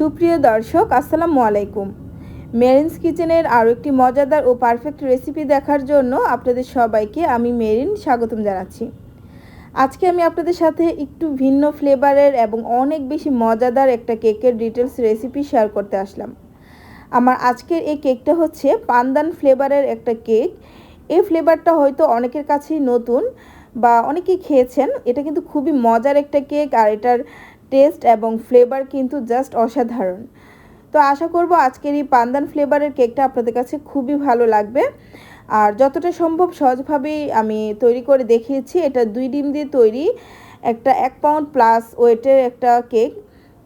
সুপ্রিয় দর্শক, আসসালামু আলাইকুম। মেরিনস কিচেনের আরও একটি মজাদার ও পারফেক্ট রেসিপি দেখার জন্য আপনাদের সবাইকে আমি মেরিন স্বাগতম জানাচ্ছি। আজকে আমি আপনাদের সাথে একটু ভিন্ন ফ্লেভারের এবং অনেক বেশি মজাদার একটা কেকের ডিটেলস রেসিপি শেয়ার করতে আসলাম। আমার আজকের এই কেকটা হচ্ছে পান্দান ফ্লেভারের একটা কেক। এই ফ্লেভারটা হয়তো অনেকের কাছেই নতুন বা অনেকেই খেয়েছেন, এটা কিন্তু খুবই মজার একটা কেক আর এটার টেস্ট এবং ফ্লেভার কিন্তু জাস্ট অসাধারণ। তো আশা করব আজকের এই পান্দান ফ্লেভারের কেকটা আপনাদের কাছে খুবই ভালো লাগবে। আর যতটা সম্ভব সহজভাবেই আমি তৈরি করে দেখিয়েছি, এটা দুই ডিম দিয়ে তৈরি, একটা এক পাউন্ড প্লাস ওয়েটের একটা কেক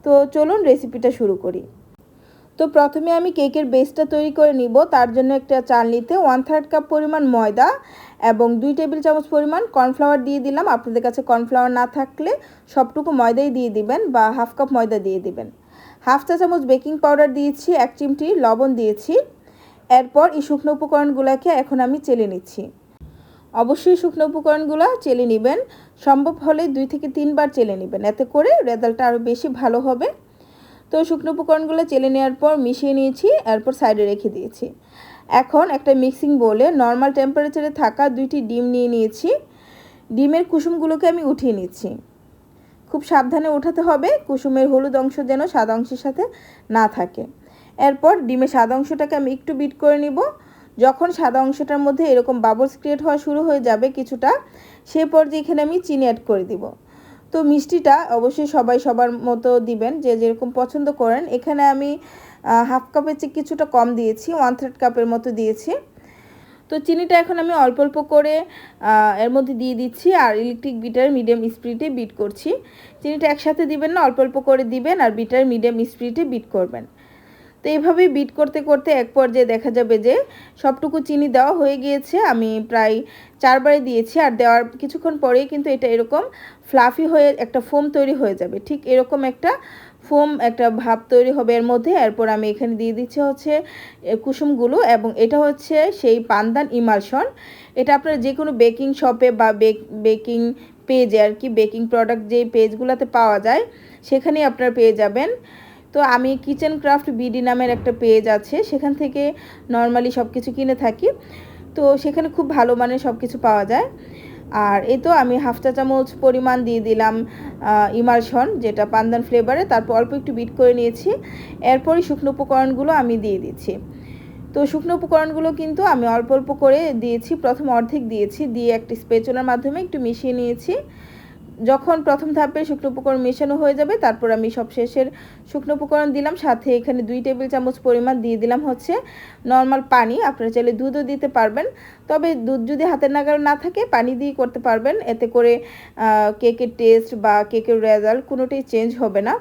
তো চলুন রেসিপিটা শুরু করি। তো প্রথমে আমি কেকের বেসটা তৈরি করে নিব। তার জন্য একটা চালনিতে ওয়ান থার্ড কাপ পরিমাণ ময়দা এবং দুই টেবিল চামচ পরিমাণ কর্নফ্লাওয়ার দিয়ে দিলাম। আপনাদের কাছে কর্নফ্লাওয়ার না থাকলে সবটুকু ময়দাই দিয়ে দিবেন বা হাফ কাপ ময়দা দিয়ে দিবেন। হাফ চা চামচ বেকিং পাউডার দিয়েছি, এক চিমটি লবণ দিয়েছি। এরপর এই শুকনো উপকরণগুলোকে এখন আমি চেলে নিচ্ছি। অবশ্যই শুকনো উপকরণগুলো চেলে নেবেন। সম্ভব হলে দুই থেকে তিনবার চেলে নেবেন। এতে করে রেজাল্টটা আরও বেশি ভালো হবে। তো শুকনো উপকরণগুলো চেলে নেওয়ার পর মিশিয়ে নিয়েছি, এরপর সাইডে রেখে দিয়েছি। এখন একটা মিক্সিং বলে নর্মাল টেম্পারেচারে থাকা দুইটি ডিম নিয়ে নিয়েছি। ডিমের কুসুমগুলোকে আমি উঠিয়ে নিচ্ছি। খুব সাবধানে উঠাতে হবে, কুসুমের হলুদ অংশ যেন সাদা অংশের সাথে না থাকে। এরপর ডিমের সাদা অংশটাকে আমি একটু বিট করে নিব। যখন সাদা অংশটার মধ্যে এরকম বাবলস ক্রিয়েট হওয়া শুরু হয়ে যাবে কিছুটা, সে পর্যায়ে এখানে আমি চিনি অ্যাড করে দিব। তো মিষ্টিটা অবশ্যই সবাই সবার মতো দিবেন, যে যেরকম পছন্দ করেন। এখানে আমি হাফ কাপের চেয়ে কিছুটা কম দিয়েছি ওয়ান থার্ড কাপের মতো দিয়েছি। তো চিনিটা এখন আমি অল্প অল্প করে এর মধ্যে দিয়ে দিচ্ছি আর ইলেকট্রিক বিটার মিডিয়াম স্পিডে বিট করছি। চিনিটা একসাথে দিবেন না, অল্প অল্প করে দিবেন আর বিটার মিডিয়াম স্পিডে বিট করবেন। তো এইভাবেই বিট করতে করতে এক পর্যায়ে দেখা যাবে যে সবটুকু চিনি দেওয়া হয়ে গিয়েছে, আমি প্রায় চারবারে দিয়েছি। আর দেওয়ার কিছুক্ষণ পরেই কিন্তু এটা এরকম ফ্লাফি হয়ে একটা ফোম তৈরি হয়ে যাবে। ঠিক এরকম একটা ফোম একটা ভাব তৈরি হবে এর মধ্যে। এরপর আমি এখানে দিয়ে দিচ্ছি হচ্ছে কুসুমগুলো এবং এটা হচ্ছে সেই পান্দান ইমালশন এটা আপনারা যে কোনো বেকিং শপে বা বেকিং পেজে আর কি বেকিং প্রোডাক্ট যেই পেজগুলোতে পাওয়া যায়, সেখানেই আপনারা পেয়ে যাবেন। তো আমি কিচেন ক্রাফট বিডি নামের একটা পেজ আছে, সেখান থেকে নর্মালি সব কিছু কিনে থাকি। তো সেখানে খুব ভালো মানের সব কিছু পাওয়া যায়। আর এই তো আমি হাফ চা চামচ পরিমাণ দিয়ে দিলাম ইমার্শন, যেটা পান্দান ফ্লেভারে তারপর অল্প একটু বিট করে নিয়েছি। এরপরই শুকনো উপকরণগুলো আমি দিয়ে দিচ্ছি। তো শুকনো উপকরণগুলো কিন্তু আমি অল্প অল্প করে দিয়েছি, প্রথম অর্ধেক দিয়েছি, দিয়ে একটি স্পেচুলার মাধ্যমে একটু মিশিয়ে নিয়েছি। যখন প্রথম ধাপে শুকনো উপকরণ মেশানো হয়ে যাবে, তারপর আমি সব শেষের শুকনো উপকরণ দিলাম, সাথে এখানে দুই টেবিল চামচ পরিমাণ দিয়ে দিলাম হচ্ছে নর্মাল পানি। আপনারা চাইলে দুধও দিতে পারবেন, তবে দুধ যদি হাতের নাগাল না থাকে, পানি দিয়ে করতে পারবেন। এতে করে কেকের টেস্ট বা কেকের রেজাল্ট কোনোটাই চেঞ্জ হবে না।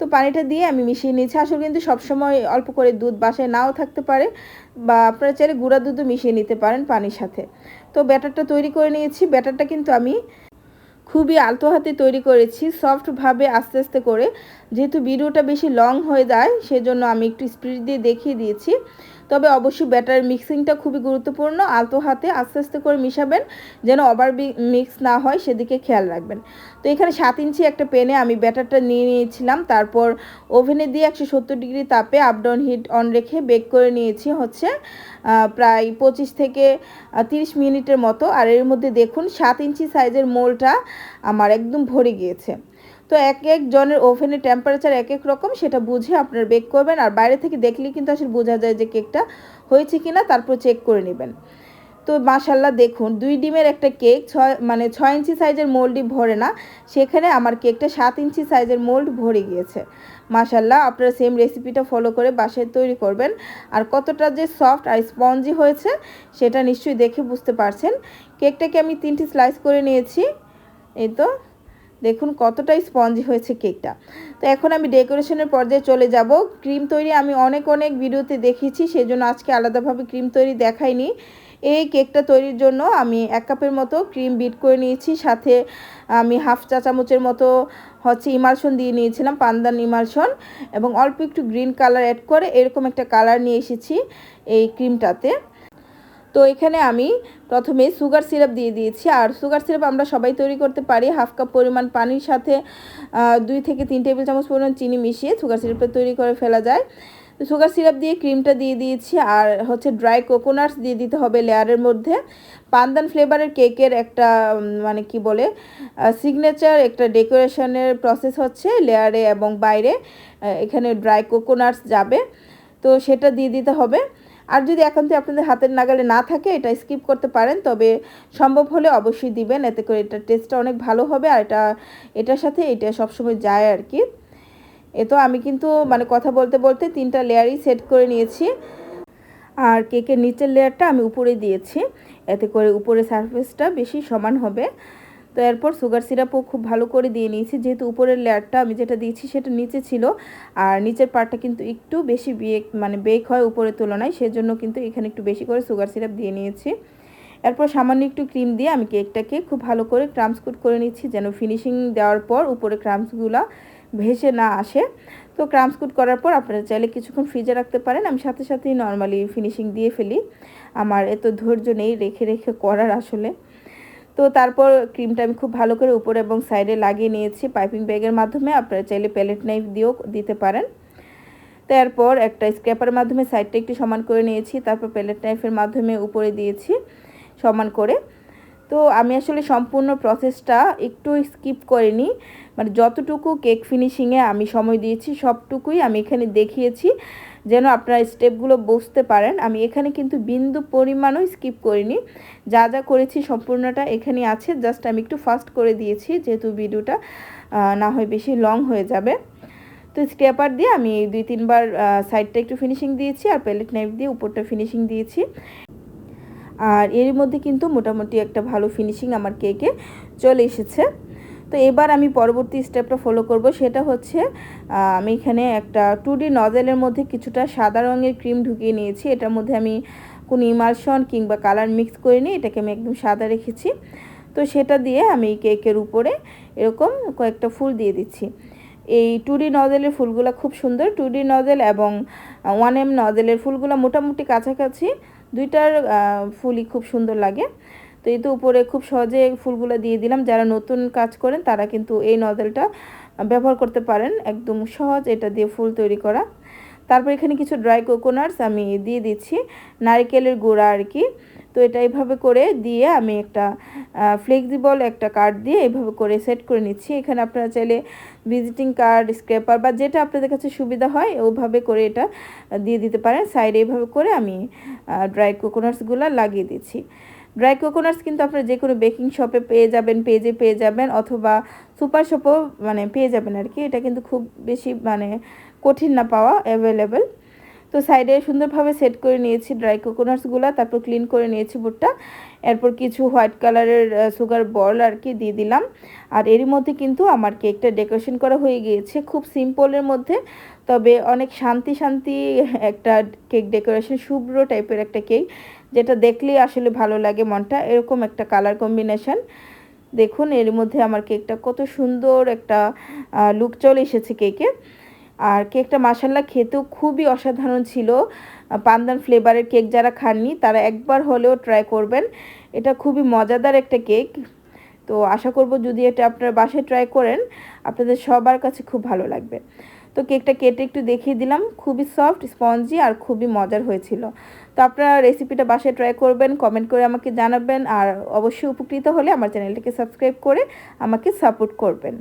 তো পানিটা দিয়ে আমি মিশিয়ে নিয়েছি। আসলে কিন্তু সবসময় অল্প করে দুধ বাসায় নাও থাকতে পারে, বা আপনারা চাইলে গুঁড়া দুধও মিশিয়ে নিতে পারেন পানির সাথে। তো ব্যাটারটা তৈরি করে নিয়েছি। ব্যাটারটা কিন্তু আমি খুবই আলতো হাতে তৈরি করেছি সফটভাবে আস্তে আস্তে করে। যেহেতু ভিডিওটা বেশি লং হয়ে যায়, সেজন্য আমি একটু স্পিড দিয়ে দেখিয়ে দিয়েছি। তবে অবশ্যই ব্যাটার মিক্সিংটা খুবই গুরুত্বপূর্ণ। আলতো হাতে আস্তে আস্তে করে মিশাবেন, যেন ওভার মিক্স না হয়, সেদিকে খেয়াল রাখবেন। তো এখানে সাত ইঞ্চি একটা পেনে আমি ব্যাটারটা নিয়ে নিয়েছিলাম। তারপর ওভেনে দিয়ে একশো সত্তর ডিগ্রি তাপে আপ ডাউন হিট অন রেখে বেক করে নিয়েছি হচ্ছে প্রায় পঁচিশ থেকে তিরিশ মিনিটের মতো। আর এর মধ্যে দেখুন, সাত ইঞ্চি সাইজের মোলটা আমার একদম ভরে গিয়েছে। তো এক এক জনের ওভেনের টেম্পারেচার এক এক রকম, সেটা বুঝে আপনারা বেক করবেন। আর বাইরে থেকে দেখলেই কিন্তু আসলে বোঝা যায় যে কেকটা হয়েছে কি না তারপর চেক করে নেবেন। তো মাশাল্লাহ দেখুন, দুই ডিমের একটা কেক ছয় মানে ছয় ইঞ্চি সাইজের মোল্ডই ভরে না। সেখানে আমার কেকটা সাত ইঞ্চি সাইজের মোল্ড ভরে গিয়েছে। মাশাল্লাহ আপনারা সেম রেসিপিটা ফলো করে বাসায় তৈরি করবেন। আর কতটা যে সফট আর স্পঞ্জি হয়েছে, সেটা নিশ্চয়ই দেখে বুঝতে পারছেন। কেকটাকে আমি তিনটি স্লাইস করে নিয়েছি। এই তো। দেখুন কতটাই স্পঞ্জি হয়েছে কেকটা। তো এখন আমি ডেকোরেশনের পর্যায়ে চলে যাব। ক্রিম তৈরি আমি অনেক অনেক ভিডিওতে দেখেছি সেই জন্য আজকে আলাদাভাবে ক্রিম তৈরি দেখাইনি। এই কেকটা তৈরির জন্য আমি এক কাপের মতো ক্রিম বিট করে নিয়েছি, সাথে আমি হাফ চা চামচের মতো হচ্ছে ইমালশন দিয়ে নিয়েছিলাম, পান্দান ইমালশন, এবং অল্প একটু গ্রিন কালার অ্যাড করে এরকম একটা কালার নিয়ে এসেছি এই ক্রিমটাতে। তো এখানে আমি প্রথমে সুগার সিরাপ দিয়ে দিয়েছি। আর সুগার সিরাপ আমরা সবাই তৈরি করতে পারি। হাফ কাপ পরিমাণ পানির সাথে দুই থেকে তিন টেবিল চামচ পরিমাণ চিনি মিশিয়ে সুগার সিরাপটা তৈরি করে ফেলা যায়। তো সুগার সিরাপ দিয়ে ক্রিমটা দিয়ে দিয়েছি। আর হচ্ছে ড্রাই কোকোনাটস দিয়ে দিতে হবে লেয়ারের মধ্যে। পান্দান ফ্লেভারের কেকের একটা মানে কি বলে সিগনেচার একটা ডেকোরেশনের প্রসেস হচ্ছে লেয়ারে এবং বাইরে। এখানে ড্রাই কোকোনাটস যাবে। তো সেটা দিয়ে দিতে হবে। আর যদি এখন একান্ত আপনাদের হাতের নাগালে না থাকে, এটা স্কিপ করতে পারেন, তবে সম্ভব হলে অবশ্যই দিবেন, এতে করে এটার টেস্টটা অনেক ভালো হবে, আর এটা, এটার সাথে এটা সবসময় যায় আর কি। এ তো আমি কিন্তু মানে কথা বলতে বলতে তিনটা লেয়ারই সেট করে নিয়েছি। আর কেকের নিচের লেয়ারটা আমি উপরে দিয়েছি, এতে করে উপরে সারফেসটা বেশি সমান হবে। তো এরপর সুগার সিরাপও খুব ভালো করে দিয়ে নিয়েছি। যেহেতু উপরের লেয়ারটা আমি যেটা দিয়েছি সেটা নিচে ছিল। আর নিচের পার্টটা কিন্তু একটু বেশি বেক মানে বেক হয় উপরের তুলনায়, সেজন্য কিন্তু এখানে একটু বেশি করে সুগার সিরাপ দিয়ে নিয়েছি। এরপর সামান্য একটু ক্রিম দিয়ে আমি কেকটাকে খুব ভালো করে ক্রামসকুট করে নিচ্ছি যেন ফিনিশিং দেওয়ার পর উপরে ক্রামসগুলো ভেসে না আসে। তো ক্রামসকুট করার পর আপনারা চাইলে কিছুক্ষণ ফ্রিজে রাখতে পারেন। আমি সাথে সাথেই নর্মালি ফিনিশিং দিয়ে ফেলি। আমার এত ধৈর্য নেই রেখে রেখে করার আসলে। তো তারপর ক্রিমটা আমি খুব ভালো করে উপরে এবং সাইডে লাগিয়ে নিয়েছি। পাইপিং ব্যাগের মাধ্যমে আপনারা চাইলে প্যালেট নাইফ দিয়েও দিতে পারেন। তারপর একটা স্ক্র্যাপারের মাধ্যমে সাইডটা একটু সমান করে নিয়েছি, তারপর প্যালেট নাইফের মাধ্যমে উপরে দিয়েছি সমান করে। তো আমি আসলে সম্পূর্ণ প্রসেসটা একটু স্কিপ করিনি। মানে যতটুকু কেক ফিনিশিংয়ে আমি সময় দিয়েছি, সবটুকুই আমি এখানে দেখিয়েছি। যেন আপনারা স্টেপগুলো বুঝতে পারেন। আমি এখানে কিন্তু বিন্দু পরিমাণও স্কিপ করিনি। যা যা করেছি সম্পূর্ণটা এখানে আছে। জাস্ট আমি একটু ফাস্ট করে দিয়েছি, যেহেতু ভিডিওটা না হয় বেশি লং হয়ে যাবে। তো স্ক্রেপার দিয়ে আমি দুই তিনবার সাইডটা একটু ফিনিশিং দিয়েছি আর প্যালেট নাইফ দিয়ে উপরটা ফিনিশিং দিয়েছি। আর এর মধ্যে কিন্তু মোটামুটি একটা ভালো ফিনিশিং আমার কেকে চলে এসেছে। তো এবার আমি পরবর্তী স্টেপটা ফলো করব। সেটা হচ্ছে আমি এখানে একটা টু ডি নজেলের মধ্যে কিছুটা সাদা রঙের ক্রিম ঢুকিয়ে নিয়েছি। এটার মধ্যে আমি কোনো ইমালশন কিংবা কালার মিক্স করে নিই এটাকে আমি একদম সাদা রেখেছি। তো সেটা দিয়ে আমি কেকের উপরে এরকম কয়েকটা ফুল দিয়ে দিচ্ছি। এই টু ডি নজেলের ফুলগুলো খুব সুন্দর। টু ডি নজেল এবং ওয়ান এম নজেলের ফুলগুলো মোটামুটি কাছাকাছি দুইটার ফুলই খুব সুন্দর লাগে। তো এই তো উপরে খুব সহজে ফুলগুলো দিয়ে দিলাম। যারা নতুন কাজ করেন, তারা কিন্তু এই নজেলটা ব্যবহার করতে পারেন। একদম সহজ এটা দিয়ে ফুল তৈরি করা। তারপর এখানে কিছু ড্রাই কোকোনাটস আমি দিয়ে দিচ্ছি। নারিকেলের গুঁড়া আর কি। তো এটা এইভাবে করে দিয়ে আমি একটা ফ্লেক্সিবল একটা কার্ড দিয়ে এইভাবে করে সেট করে নিচ্ছি। এখানে আপনারা চাইলে ভিজিটিং কার্ড স্ক্রেপার বা যেটা আপনাদের কাছে সুবিধা হয় ওইভাবে করে এটা দিয়ে দিতে পারেন। সাইডে এইভাবে করে আমি ড্রাই কোকোনাটসগুলো লাগিয়ে দিচ্ছি। ড্রাই কোকোনাটস কিন্তু আপনারা যে কোনো বেকিং শপে পেয়ে যাবেন পেজে পেয়ে যাবেন অথবা সুপার শপেও মানে পেয়ে যাবেন আর কি এটা কিন্তু খুব বেশি মানে কঠিন না পাওয়া অ্যাভেলেবেল তো সাইডে সুন্দরভাবে সেট করে নিয়েছি ড্রাই কোকোনাটসগুলো তারপর ক্লিন করে নিয়েছি বুটটা। এরপর কিছু হোয়াইট কালারের সুগার বল আর কি দিয়ে দিলাম। আর এরই মধ্যে কিন্তু আমার কেকটা ডেকোরেশন করা হয়ে গিয়েছে খুব সিম্পলের মধ্যে। তবে অনেক শান্তি শান্তি একটা কেক ডেকোরেশন শুভ্র টাইপের একটা কেক যেটা দেখলেই আসলে ভালো লাগে মনটা, এরকম একটা কালার কম্বিনেশন দেখুন, এর মধ্যে আমার কেকটা কত সুন্দর একটা লুক চলে এসেছে কেকে আর কেকটা মাসাল্লা খেতেও খুবই অসাধারণ ছিল। পান্দান ফ্লেভারের কেক যারা খাননি, তারা একবার হলেও ট্রাই করবেন। এটা খুবই মজাদার একটা কেক তো আশা করব যদি এটা আপনারা বাসায় ট্রাই করেন, আপনাদের সবার কাছে খুব ভালো লাগবে। তো কেকটা কেটে একটু দেখিয়ে দিলাম। খুবই সফট স্পঞ্জি আর খুবই মজার হয়েছিল। তো আপনারা রেসিপিটা বাসায় ট্রাই করবেন কমেন্ট করে আমাকে জানাবেন আর অবশ্যই উপকৃত হলে আমার চ্যানেলটিকে সাবস্ক্রাইব করে আমাকে সাপোর্ট করবেন।